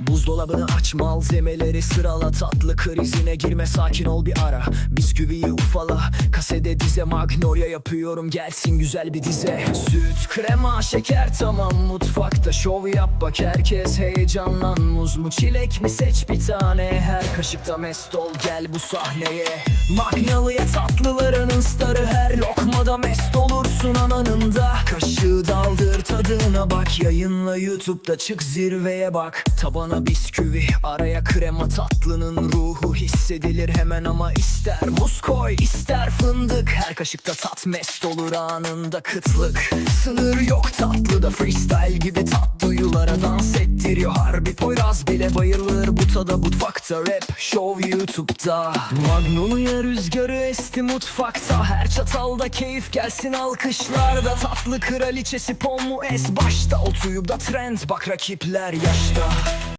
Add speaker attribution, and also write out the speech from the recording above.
Speaker 1: Buzdolabını aç malzemeleri sırala. Tatlı krizine girme sakin ol bir ara. Bisküviyi ufala Kasede dize magnolia yapıyorum. Gelsin güzel bir dize. Süt, krema, şeker tamam. Mutfakta şov yap bak herkes heyecanlan. Muz mu çilek mi seç bir tane. Her kaşıkta mest ol gel bu sahneye. Magnolia tatlılarının starı Her lokmada mest olursun ananında tadına bak Yayınla YouTube'da çık zirveye bak. Tabana bisküvi araya krema tatlının ruhu hissedilir hemen ama ister muz koy ister fındık. Her kaşıkta tat mest olur anında kıtlık. Sınır yok tatlıda freestyle gibi ettiriyor Harbi Poyraz bile bayılır bu tada mutfakta. Rap show YouTube'da. Magnolia rüzgarı esti mutfakta. Her çatalda keyif gelsin alkışlarda. Tatlı kraliçesi Pon mu es başta. Otuyup da trend bak rakipler yaşta